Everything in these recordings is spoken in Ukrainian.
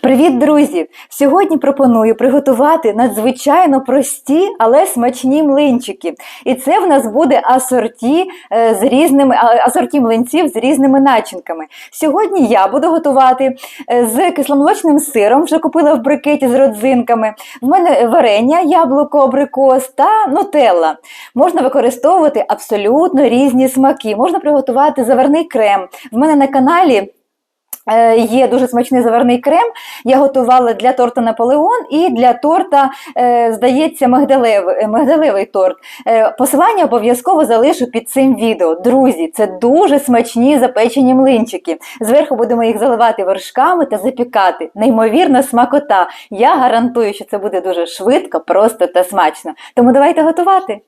Привіт, друзі! Сьогодні пропоную приготувати надзвичайно прості, але смачні млинчики. І це в нас буде асорті е, з різними асорті млинців з різними начинками. Сьогодні я буду готувати е, з кисломолочним сиром, вже купила в брикеті з родзинками. В мене варення, яблуко, абрикос та нутелла. Можна використовувати абсолютно різні смаки. Можна приготувати заварний крем. В мене на каналі. Е, Є дуже смачний заварний крем. Я готувала для торта Наполеон і для торта, е, здається, мигдалевий, е, мигдалевий торт. Посилання обов'язково залишу під цим відео. Друзі, це дуже смачні запечені млинчики. Зверху будемо їх заливати вершками та запікати. Неймовірна смакота. Я гарантую, що це буде дуже швидко, просто та смачно. Тому давайте готувати.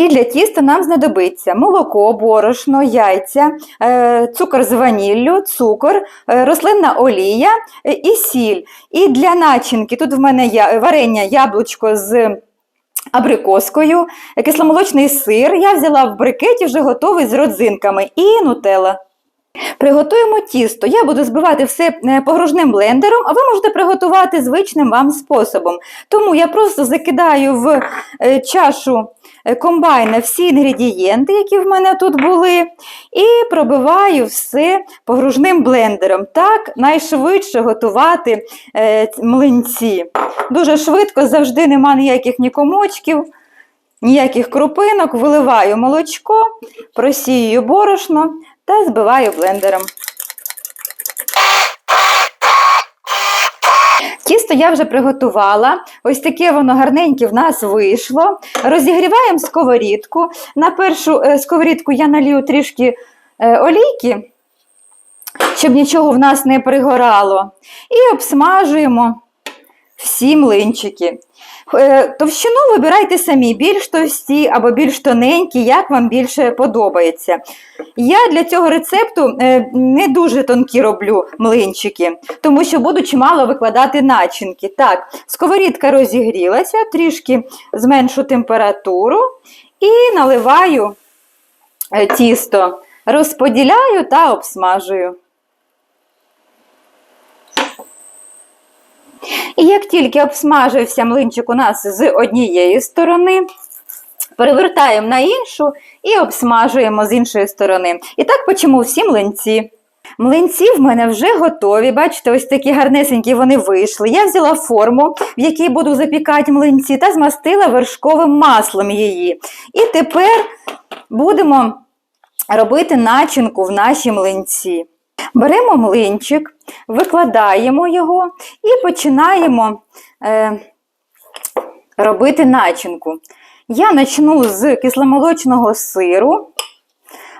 І для тіста нам знадобиться молоко, борошно, яйця, е, цукор з ваніллю, цукор, е, рослинна олія е, і сіль. І для начинки тут в мене варення яблучко з абрикоскою, кисломолочний сир. Я взяла в брикеті вже готовий з родзинками і нутелла. Приготуємо тісто. Я буду збивати все е, погружним блендером, а ви можете приготувати звичним вам способом. Тому я просто закидаю в е, чашу е, комбайна всі інгредієнти, які в мене тут були, і пробиваю все погружним блендером. Так найшвидше готувати млинці. Дуже швидко, завжди нема ніяких ні комочків. Ніяких крупинок, виливаю молочко, просію борошно та збиваю блендером. Тісто я вже приготувала. Ось таке воно гарненьке в нас вийшло. Розігріваємо сковорідку. На першу е, сковорідку я налью трішки е, олійки, щоб нічого в нас не пригорало. І обсмажуємо всі млинчики. Е, Товщину вибирайте самі, більш товсті або більш тоненькі, як вам більше подобається. Я для цього рецепту е, не дуже тонкі роблю млинчики, тому що буду чимало викладати начинки. Так, сковорідка розігрілася, трішки зменшу температуру і наливаю е, тісто, розподіляю та обсмажую. І як тільки обсмажився млинчик у нас з однієї сторони, перевертаємо на іншу і обсмажуємо з іншої сторони. І так почему всі млинці. Млинці в мене вже готові. Бачите, ось такі гарнесенькі вони вийшли. Я взяла форму, в якій буду запікати млинці, та змастила вершковим маслом її. І тепер будемо робити начинку в наші млинці. Беремо млинчик, викладаємо його і починаємо е, робити начинку. Я почну з кисломолочного сиру,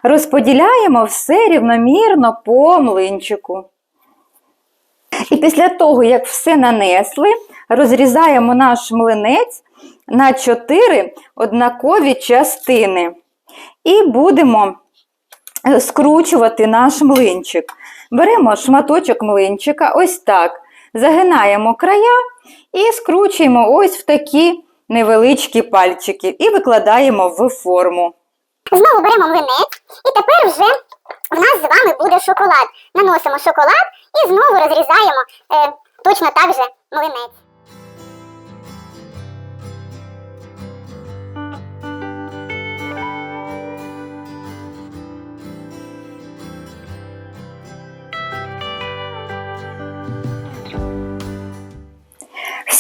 розподіляємо все рівномірно по млинчику. І після того, як все нанесли, розрізаємо наш млинець на 4 однакові частини. І будемо скручувати наш млинчик. Беремо шматочок млинчика, ось так. Загинаємо края і скручуємо ось в такі невеличкі пальчики і викладаємо в форму. Знову беремо млинець, і тепер вже в нас з вами буде шоколад. Наносимо шоколад і знову розрізаємо е, точно так же млинець.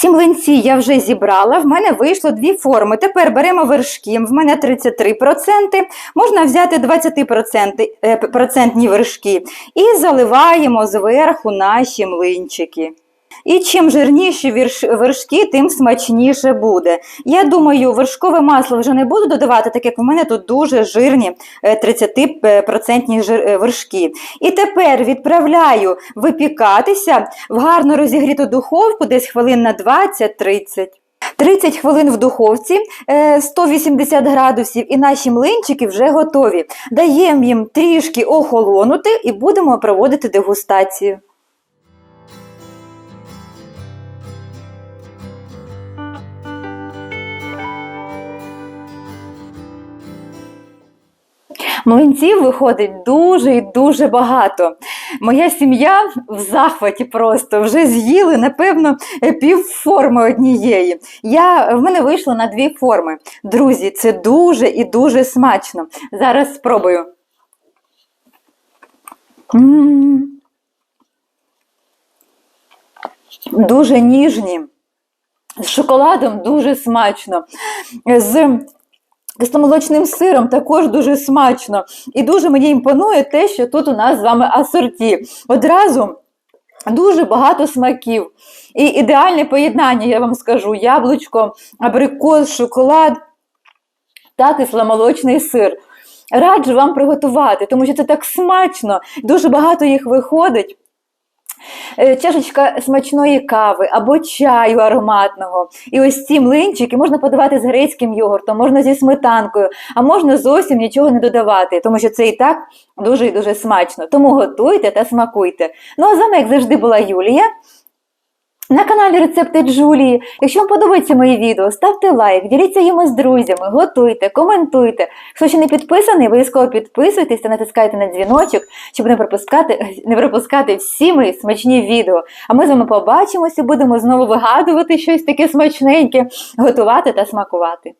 Всі млинці я вже зібрала, в мене вийшло дві форми. Тепер беремо вершки, в мене 33%, можна взяти 20% е, вершки і заливаємо зверху наші млинчики. І чим жирніші вершки, тим смачніше буде. Я думаю, вершкове масло вже не буду додавати, так як в мене тут дуже жирні е, 30% е, вершки. І тепер відправляю випікатися в гарно розігріту духовку десь хвилин на 20-30. 30 хвилин в духовці е, 180 градусів, і наші млинчики вже готові. Даємо їм трішки охолонути і будемо проводити дегустацію. Млинців виходить дуже і дуже багато. Моя сім'я в захваті просто вже з'їли, напевно, пів форми однієї. Я, в мене вийшло на дві форми. Друзі, це дуже і дуже смачно. Зараз спробую. М. Дуже ніжні. З шоколадом дуже смачно. З кисломолочним сиром також дуже смачно. І дуже мені імпонує те, що тут у нас з вами асорті. Одразу дуже багато смаків. І ідеальне поєднання, я вам скажу: яблучко, абрикос, шоколад та кисломолочний сир. Раджу вам приготувати, тому що це так смачно, дуже багато їх виходить. Е, Чашечка смачної кави або чаю ароматного. І ось ці млинчики можна подавати з грецьким йогуртом, можна зі сметанкою, а можна зовсім нічого не додавати, тому що це і так дуже і дуже смачно. Тому готуйте та смакуйте. Ну а з вами, як завжди, була Юлія. На каналі Рецепти Джулії. Якщо вам подобається моє відео, ставте лайк, діліться їм з друзями, готуйте, коментуйте. Хто ще не підписаний, обов'язково підписуйтесь та натискайте на дзвіночок, щоб не пропускати, не пропускати всі мої смачні відео. А ми з вами побачимося, будемо знову вигадувати щось таке смачненьке, готувати та смакувати.